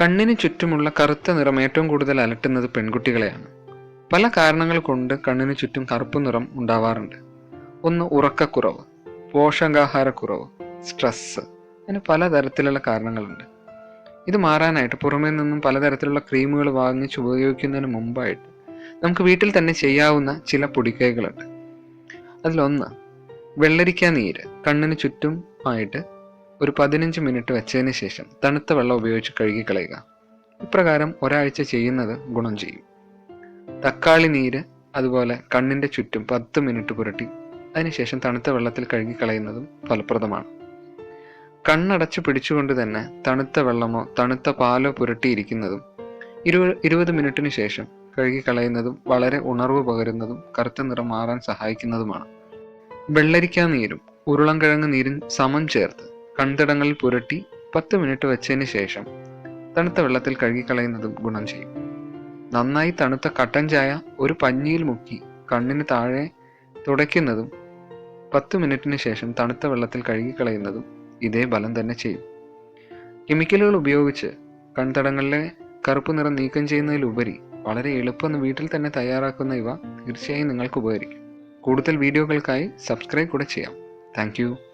കണ്ണിന് ചുറ്റുമുള്ള കറുത്ത നിറം ഏറ്റവും കൂടുതൽ അലട്ടുന്നത് പെൺകുട്ടികളെയാണ്. പല കാരണങ്ങൾ കൊണ്ട് കണ്ണിന് ചുറ്റും കറുപ്പ് നിറം ഉണ്ടാവാറുണ്ട്. ഒന്ന് ഉറക്കക്കുറവ് പോഷകാഹാരക്കുറവ് സ്ട്രെസ്സ് അങ്ങനെ പലതരത്തിലുള്ള കാരണങ്ങളുണ്ട്. ഇത് മാറാനായിട്ട് പുറമേ നിന്നും പലതരത്തിലുള്ള ക്രീമുകൾ വാങ്ങിച്ച് ഉപയോഗിക്കുന്നതിന് മുമ്പായിട്ട് നമുക്ക് വീട്ടിൽ തന്നെ ചെയ്യാവുന്ന ചില പൊടിക്കൈകളുണ്ട്. അതിലൊന്ന് വെള്ളരിക്ക നീര് കണ്ണിന് ചുറ്റും ആയിട്ട് ഒരു പതിനഞ്ച് മിനിറ്റ് വെച്ചതിന് ശേഷം തണുത്ത വെള്ളം ഉപയോഗിച്ച് കഴുകി കളയുക. ഇപ്രകാരം ഒരാഴ്ച ചെയ്യുന്നത് ഗുണം ചെയ്യും. തക്കാളി നീര് അതുപോലെ കണ്ണിന്റെ ചുറ്റും പത്ത് മിനിറ്റ് പുരട്ടി അതിനുശേഷം തണുത്ത വെള്ളത്തിൽ കഴുകി കളയുന്നതും ഫലപ്രദമാണ്. കണ്ണടച്ചു പിടിച്ചുകൊണ്ട് തന്നെ തണുത്ത വെള്ളമോ തണുത്ത പാലോ പുരട്ടിയിരിക്കുന്നതും ഇരു ഇരുപത് മിനിറ്റിന് ശേഷം കഴുകിക്കളയുന്നതും വളരെ ഉണർവ് പകരുന്നതും കറുത്ത നിറം മാറാൻ സഹായിക്കുന്നതുമാണ്. വെള്ളരിക്കാ നീരും ഉരുളൻകിഴങ്ങ് നീരും സമം ചേർത്ത് കൺതടങ്ങളിൽ പുരട്ടി പത്ത് മിനിറ്റ് വെച്ചതിന് ശേഷം തണുത്ത വെള്ളത്തിൽ കഴുകിക്കളയുന്നതും ഗുണം ചെയ്യും. നന്നായി തണുത്ത കട്ടൻ ചായ ഒരു പഞ്ഞിയിൽ മുക്കി കണ്ണിന് താഴെ തുടയ്ക്കുന്നതും പത്ത് മിനിറ്റിന് ശേഷം തണുത്ത വെള്ളത്തിൽ കഴുകിക്കളയുന്നതും ഇതേ ബലം തന്നെ ചെയ്യും. കെമിക്കലുകൾ ഉപയോഗിച്ച് കൺതടങ്ങളിലെ കറുപ്പ് നിറം നീക്കം ചെയ്യുന്നതിലുപരി വളരെ എളുപ്പം വീട്ടിൽ തന്നെ തയ്യാറാക്കുന്ന ഇവ തീർച്ചയായും നിങ്ങൾക്ക് ഉപകരിക്കും. കൂടുതൽ വീഡിയോകൾക്കായി സബ്സ്ക്രൈബ് കൂടെ ചെയ്യാം. Thank